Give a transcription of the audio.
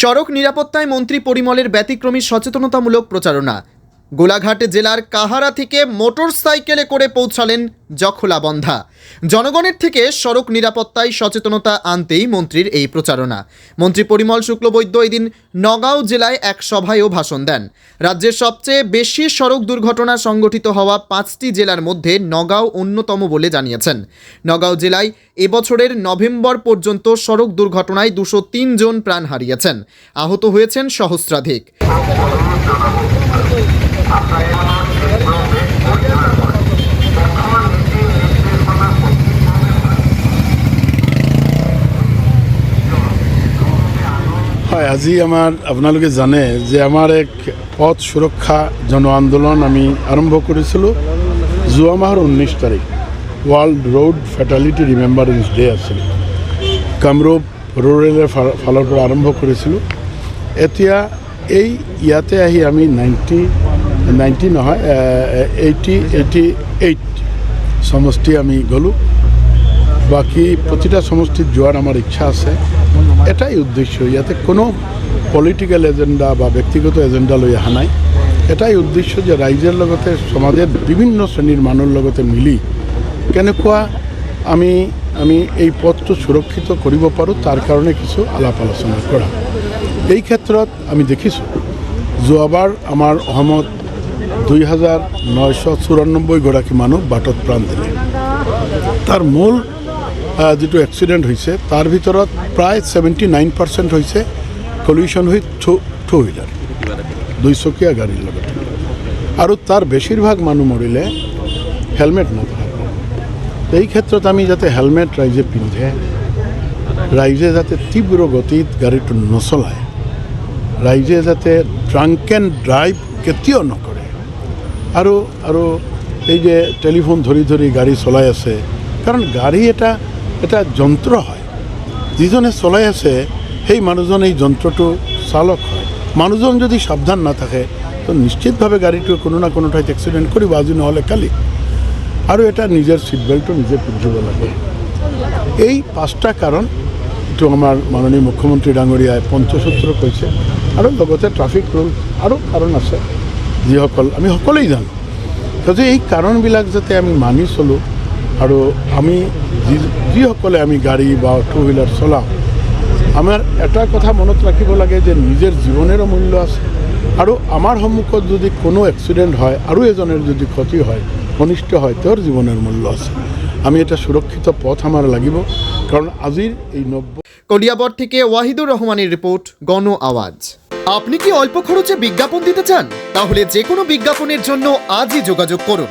সড়ক নিরাপত্তায় মন্ত্রী পরিমলের ব্যতিক্রমী সচেতনতামূলক প্রচারণা। গোলাঘাট জেলার কাহারা থেকে মোটর সাইকেলে করে পৌঁছালেন জখলাবন্ধা। জনগণের থেকে সড়ক নিরাপত্তায় সচেতনতা আনতেই মন্ত্রীর এই প্রচারণা। মন্ত্রী পরিমল শুক্লবৈদ্য এদিন নগাঁও জেলায় এক সভায়ও ভাষণ দেন। রাজ্যের সবচেয়ে বেশি সড়ক দুর্ঘটনা সংঘটিত হওয়া পাঁচটি জেলার মধ্যে নগাঁও অন্যতম বলে জানিয়েছেন। নগাঁও জেলায় এবছরের নভেম্বর পর্যন্ত সড়ক দুর্ঘটনায় দুশো জন প্রাণ হারিয়েছেন। আহত হয়েছেন সহস্রাধিক হয় আজি আমাৰ আপোনালোকে জানে যে আমাৰ এক পথ সুৰক্ষা জন আন্দোলন আমি আৰম্ভ কৰিছিলোঁ যোৱা মাহৰ ঊনৈছ তাৰিখ। World road fatality remembrance day আছিল। কামৰূপ ৰুৰেলৰ ফালৰ পৰা আৰম্ভ কৰিছিলোঁ। এতিয়া এই ইয়াতে আহি আমি নাইণ্টি নাইণ্টি নহয় এইটি এইটি, এইট সমষ্টি আমি গ'লোঁ। বাকী প্ৰতিটা সমষ্টিত যোৱাৰ আমাৰ ইচ্ছা আছে। এটাই উদ্দেশ্য ইয়াতে কোনো পলিটিকেল এজেণ্ডা বা ব্যক্তিগত এজেণ্ডা লৈ অহা নাই। এটাই উদ্দেশ্য যে ৰাইজৰ লগতে সমাজৰ বিভিন্ন শ্ৰেণীৰ মানুহৰ লগতে মিলি কেনেকুৱা আমি আমি এই পথটো সুৰক্ষিত কৰিব পাৰোঁ, তাৰ কাৰণে কিছু আলাপ আলোচনা কৰা। এই ক্ষেত্ৰত আমি দেখিছোঁ, যোৱাবাৰ আমাৰ অসমত দুই হাজাৰ নশ চৌৰান্নব্বৈগৰাকী মানুহ বাটত প্ৰাণ দিলে। তাৰ মূল যিটো এক্সিডেণ্ট হৈছে, তাৰ ভিতৰত প্ৰায় ছেভেণ্টি নাইন পাৰ্চেণ্ট হৈছে pollution with two two wheeler দুইচকীয়া গাড়ীৰ লগত। আৰু তাৰ বেছিভাগ মানুহ মৰিলে হেলমেট নথকা। এই ক্ষেত্ৰত আমি যাতে হেলমেট ৰাইজে পিন্ধে, ৰাইজে যাতে তীব্ৰ গতিত গাড়ীটো নচলায়, ৰাইজে যাতে ড্ৰাংক এণ্ড ড্ৰাইভ কেতিয়াও নকৰে। আৰু আৰু এই যে টেলিফোন ধৰি ধৰি গাড়ী চলাই আছে, কাৰণ গাড়ী এটা এটা যন্ত্ৰ হয়। যিজনে চলাই আছে, সেই মানুহজন এই যন্ত্ৰটো চালক হয়। মানুহজন যদি সাৱধান নাথাকে, তো নিশ্চিতভাৱে গাড়ীটোৱে কোনো না কোনো ঠাইত এক্সিডেণ্ট কৰিব, আজি নহ'লে কালি। আৰু এটা নিজৰ ছিট বেল্টটো নিজে পিন্ধিব লাগে। এই পাঁচটা কাৰণ, এইটো আমাৰ মাননীয় মুখ্যমন্ত্ৰী ডাঙৰীয়াই পঞ্চসূত্ৰ কৈছে, আৰু লগতে ট্ৰাফিক ৰুল আৰু কাৰণ আছে, যিসকল, আমি সকলোৱেই জানো। গতিকে এই কাৰণবিলাক যাতে আমি মানি চলোঁ, আৰু আমি যিসকলে আমি গাড়ী বা টু হুইলাৰ চলাওঁ, আমাৰ এটা কথা মনত ৰাখিব লাগে যে নিজৰ জীৱনেৰো মূল্য আছে। আৰু আমাৰ সন্মুখত যদি কোনো এক্সিডেণ্ট হয়, আৰু এজনের যদি ক্ষতি হয় অনিষ্ট হয়, তেওঁৰ জীৱনৰ মূল্য আছে। আমি এটা সুৰক্ষিত পথ আমাৰ লাগিব, কাৰণ আজিৰ এই নব্বই কলিয়াবর থেকে ওয়াহিদুর রহমানের রিপোর্ট, গণ আওয়াজ। আপনি কি অল্প খরচে বিজ্ঞাপন দিতে চান? তাহলে যে কোনো বিজ্ঞাপনের জন্য আজই যোগাযোগ করুন।